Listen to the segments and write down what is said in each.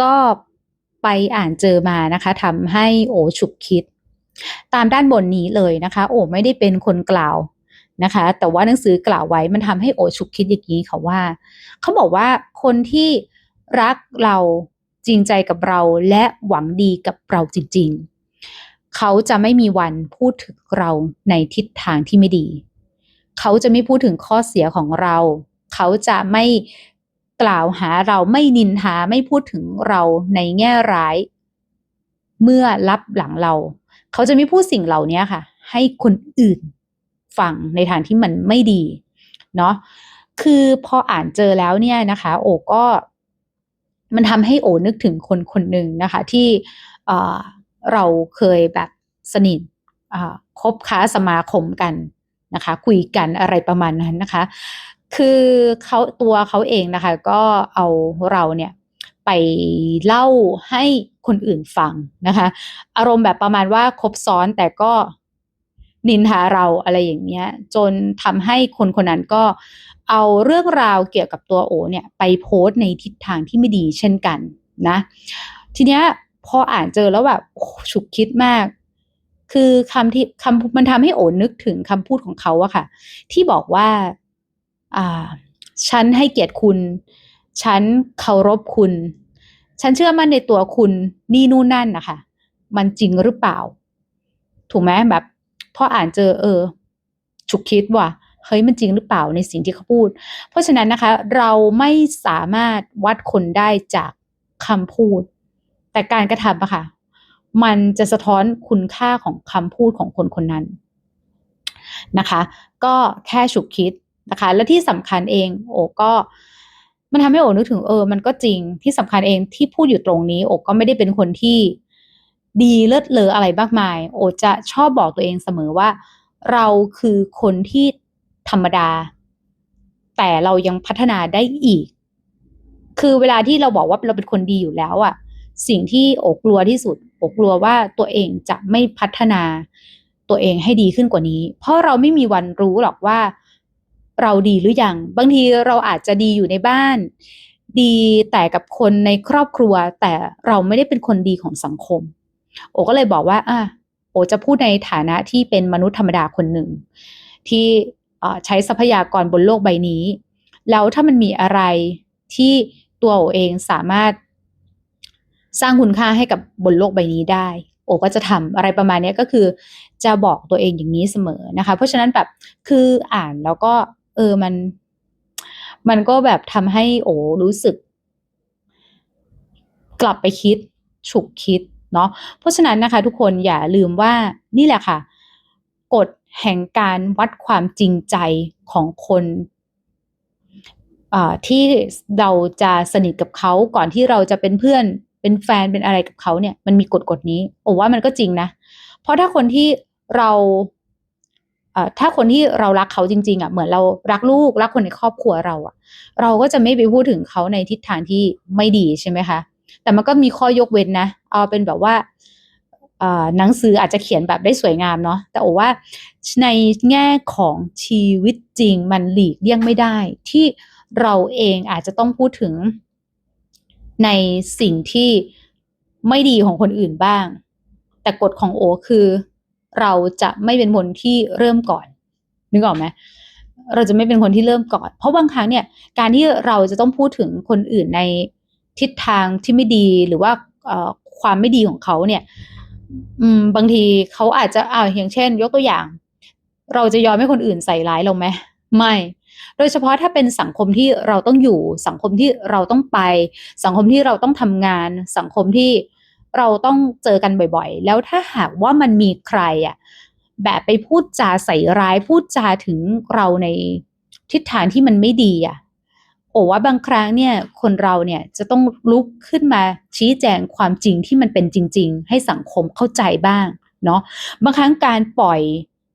ก็ไปอ่านเจอมานะคะทำให้โอฉุกคิด ตามด้านบนนี้เลยนะคะ โอไม่ได้เป็นคนกล่าวนะคะ แต่ว่าหนังสือกล่าวไว้มันทำให้โอฉุกคิดอย่างนี้ค่ะว่า เขาบอกว่าคนที่รักเราจริงใจกับเราและหวังดีกับเราจริง ๆ เขาจะไม่มีวันพูดถึงเราในทิศทางที่ไม่ดี เขาจะไม่พูดถึงข้อเสียของเรา เขาจะไม่ กล่าวหาเราไม่นินทาไม่พูดถึงเราในแง่ร้าย เมื่อรับหลังเรา เขาจะไม่พูดสิ่งเหล่านี้ค่ะ ให้คนอื่นฟังในทางที่มันไม่ดี เนาะคือพออ่านเจอแล้วเนี่ยนะคะ โอก็มันทำให้โอนึกถึงคนคนหนึ่งนะคะ ที่เราเคยแบบสนิทคบค้าสมาคมกันนะคะ คุยกันอะไรประมาณนั้นนะคะ คือเขาตัวเขาเองนะคะ ก็เอาเราเนี่ยไปเล่าให้คนอื่นฟังนะคะ อารมณ์แบบประมาณว่าคบซ้อนแต่ก็นินทาเราอะไรอย่างเงี้ย จนทำให้คนคนนั้นก็เอาเรื่องราวเกี่ยวกับตัวโอเนี่ย ไปโพสต์ในทิศทางที่ไม่ดีเช่นกันนะ ทีเนี้ยพออ่านเจอแล้วแบบฉุกคิดมาก คือคำที่คำมันทำให้โอนึกถึงคำพูดของเขาอะค่ะ ที่บอกว่า ฉันให้เกียรติคุณ ฉันเคารพคุณ ฉันเชื่อมั่นในตัวคุณนี่นู่นนั่นนะคะมันจริงหรือเปล่า ถูกไหมแบบพออ่านเจอเออ ฉุกคิดว่าเฮ้ยมันจริงหรือเปล่าในสิ่งที่เขาพูด เพราะฉะนั้นนะคะ เราไม่สามารถวัดคนได้จากคำพูด แต่การกระทำอะค่ะ มันจะสะท้อนคุณค่าของคำพูดของคนคนนั้นนะคะ ก็แค่ฉุกคิด นะคะ และที่สำคัญเองโอก็มันทำให้โอนึกถึงเออ มันก็จริงที่สำคัญเองที่พูดอยู่ตรงนี้ โอก็ไม่ได้เป็นคนที่ดีเลิศเลออะไรมากมาย โอจะชอบบอกตัวเองเสมอว่า เราคือคนที่ธรรมดา แต่เรายังพัฒนาได้อีก คือเวลาที่เราบอกว่าเราเป็นคนดีอยู่แล้วอะสิ่งที่โอกลัวที่สุด โอกลัวว่าตัวเองจะไม่พัฒนาตัวเองให้ดีขึ้นกว่านี้ เพราะเราไม่มีวันรู้หรอกว่า เราดีหรือยัง บางทีเราอาจจะดีอยู่ในบ้าน ดีแต่กับคนในครอบครัว แต่เราไม่ได้เป็นคนดีของสังคม โอก็เลยบอกว่าอะโอจะพูดในฐานะที่เป็นมนุษย์ธรรมดาคนหนึ่ง ที่ใช้ทรัพยากรบนโลกใบนี้ แล้วถ้ามันมีอะไรที่ตัวโอเองสามารถสร้างคุณค่าให้กับบนโลกใบนี้ได้ โอก็จะทำอะไรประมาณนี้ก็คือ จะบอกตัวเองอย่างนี้เสมอนะคะ เพราะฉะนั้นแบบคืออ่านแล้วก็ เออมัน มันก็แบบทำให้โอรู้สึก กลับไปคิด ฉุกคิดเนาะเพราะฉะนั้นนะคะ ทุกคนอย่าลืมว่านี่แหละค่ะกฎแห่งการวัดความจริงใจของคนที่เราจะสนิทกับเขาก่อนที่เราจะเป็นเพื่อนเป็นแฟนเป็นอะไรกับเขาเนี่ย มันมีกฎกฎนี้โอ้ว่ามันก็จริงนะ เพราะถ้าคนที่เรา ถ้าคนที่เรารักเขาจริง ๆอะเหมือนเรารักลูกรักคนในครอบครัวเราอะ เราก็จะไม่ไปพูดถึงเขาในทิศทางที่ไม่ดีใช่ไหมคะแต่มันก็มีข้อยกเว้นนะ เอาเป็นแบบว่าหนังสืออาจจะเขียนแบบได้สวยงามเนาะแต่โอว่าในแง่ของชีวิตจริงมันหลีกเลี่ยงไม่ได้ ที่เราเองอาจจะต้องพูดถึงในสิ่งที่ไม่ดีของคนอื่นบ้าง แต่กฎของโอคือ เราจะไม่เป็นคนที่เริ่มก่อน นึกออกไหมเราจะไม่เป็นคนที่เริ่มก่อน เพราะบางครั้งเนี่ย การที่เราจะต้องพูดถึงคนอื่นในทิศทางที่ไม่ดีหรือว่าความไม่ดีของเขาเนี่ยบางทีเขาอาจจะอ้าวอย่างเช่น ยกตัวอย่าง เราจะยอมให้คนอื่นใส่ร้ายเราไหมไม่ โดยเฉพาะถ้าเป็นสังคมที่เราต้องอยู่ สังคมที่เราต้องไป สังคมที่เราต้องทำงาน สังคมที่ เราต้องเจอกันบ่อยๆ แล้วถ้าหากว่ามันมีใครอะแบบไปพูดจาใส่ร้ายพูดจาถึงเราในทิศทางที่มันไม่ดีอะโอ้ว่าบางครั้งเนี่ยคนเราเนี่ยจะต้องลุกขึ้นมาชี้แจงความจริงที่มันเป็นจริง ๆ ให้สังคมเข้าใจบ้างเนาะบางครั้งการปล่อย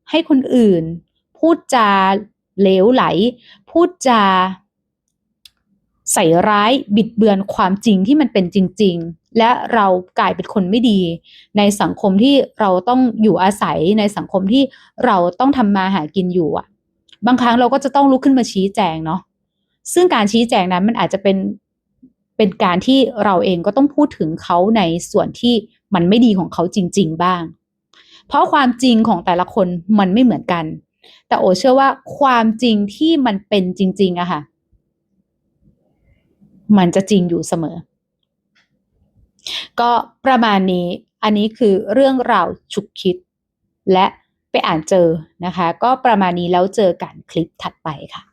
ให้คนอื่น พูดจาเลวไหล พูดจาใส่ร้ายบิดเบือนความจริงที่มันเป็นจริง ๆ และเรากลายเป็นคนไม่ดี ในสังคมที่เราต้องอยู่อาศัยในสังคมที่เราต้องทำมาหากินอยู่อะ บางครั้งเราก็จะต้องลุกขึ้นมาชี้แจงเนาะซึ่งการชี้แจงนั้นมันอาจจะเป็นเป็นการที่เราเองก็ต้องพูดถึงเขาในส่วนที่มันไม่ดีของเขาจริง ๆ บ้าง เพราะความจริงของแต่ละคนมันไม่เหมือนกัน แต่โอเชื่อว่าความจริงที่มันเป็นจริง ๆอะค่ะ มันจะจริงอยู่เสมอ ก็ประมาณนี้อันนี้คือเรื่องราวฉุกคิด และไปอ่านเจอนะคะ ก็ประมาณนี้แล้วเจอกันคลิปถัดไปค่ะ